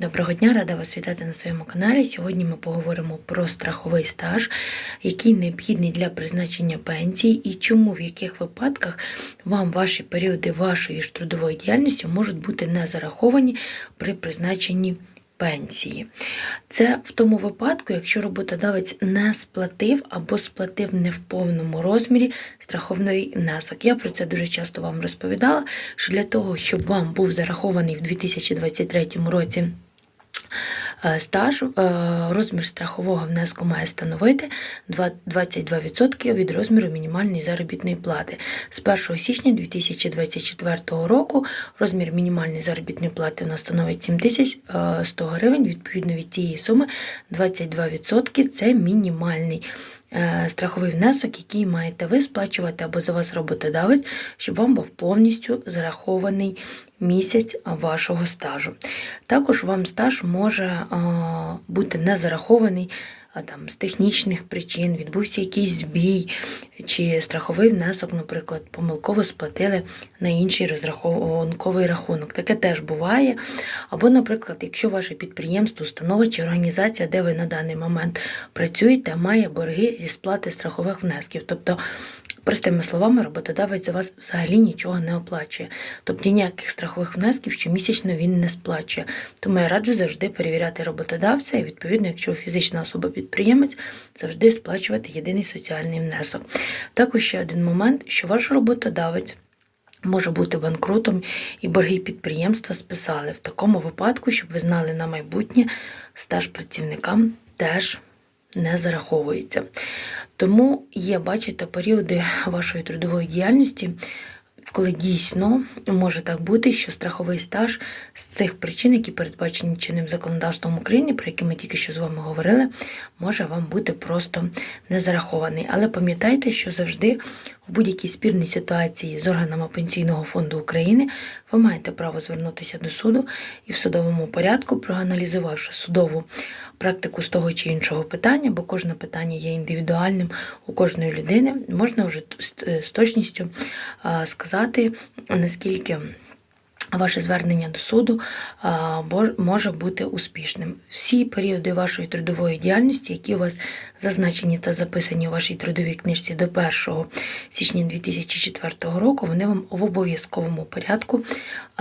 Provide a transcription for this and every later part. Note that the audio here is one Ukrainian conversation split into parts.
Доброго дня, рада вас вітати на своєму каналі. Сьогодні ми поговоримо про страховий стаж, який необхідний для призначення пенсії і чому в яких випадках вам ваші періоди вашої ж трудової діяльності можуть бути не зараховані при призначенні пенсії. Це в тому випадку, якщо роботодавець не сплатив або сплатив не в повному розмірі страховний внесок. Я про це дуже часто вам розповідала, що для того, щоб вам був зарахований в 2023 році стаж, е, розмір страхового внеску має становити 22% від розміру мінімальної заробітної плати. З 1 січня 2024 року розмір мінімальної заробітної плати становить 7100 гривень. Відповідно від цієї суми 22% це мінімальний е, страховий внесок, який маєте ви сплачувати або за вас роботодавець, щоб вам був повністю зарахований місяць вашого стажу. Також вам стаж може бути не зарахований там, з технічних причин, відбувся якийсь збій, чи страховий внесок, наприклад, помилково сплатили на інший розрахунковий рахунок. Таке теж буває. Або, наприклад, якщо ваше підприємство, установа чи організація, де ви на даний момент працюєте, має борги зі сплати страхових внесків. Тобто, простими словами, роботодавець за вас взагалі нічого не оплачує. Тобто ніяких страхових внесків щомісячно він не сплачує. Тому я раджу завжди перевіряти роботодавця і, відповідно, якщо фізична особа-підприємець, завжди сплачувати єдиний соціальний внесок. Також ще один момент, що ваш роботодавець. Може бути банкрутом і борги підприємства списали. В такому випадку, щоб ви знали на майбутнє, стаж працівникам теж не зараховується. Тому є, бачите, періоди вашої трудової діяльності, коли дійсно може так бути, що страховий стаж з цих причин, які передбачені чинним законодавством України, про які ми тільки що з вами говорили, може вам бути просто не зарахований. Але пам'ятайте, що завжди в будь-якій спірній ситуації з органами Пенсійного фонду України ви маєте право звернутися до суду і в судовому порядку, проаналізувавши судову практику з того чи іншого питання, бо кожне питання є індивідуальним у кожної людини, можна вже з- точністю а, сказати, наскільки. Ваше звернення до суду може бути успішним. Всі періоди вашої трудової діяльності, які у вас зазначені та записані у вашій трудовій книжці до 1 січня 2004 року, вони вам в обов'язковому порядку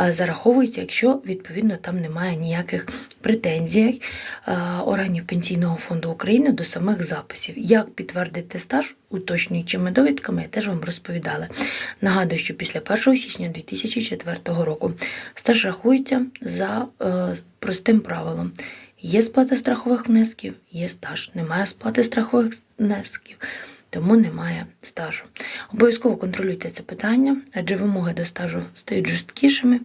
зараховуються, якщо відповідно там немає ніяких претензій а, органів Пенсійного фонду України до самих записів. Як підтвердити стаж, уточнюючими довідками, я теж вам розповідала. Нагадую, що після 1 січня 2004 року стаж рахується за е, простим правилом. Є сплата страхових внесків, є стаж. Немає сплати страхових внесків, тому немає стажу. Обов'язково контролюйте це питання, адже вимоги до стажу стають жорсткішими.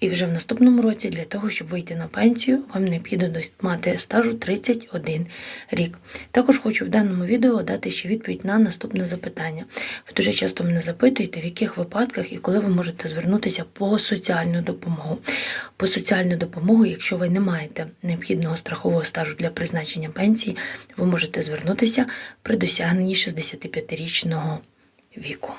І вже в наступному році для того, щоб вийти на пенсію, вам необхідно мати стажу 31 рік. Також хочу в даному відео дати ще відповідь на наступне запитання. Ви дуже часто мене запитуєте, в яких випадках і коли ви можете звернутися по соціальну допомогу. По соціальну допомогу, якщо ви не маєте необхідного страхового стажу для призначення пенсії, ви можете звернутися при досягненні 65-річного віку.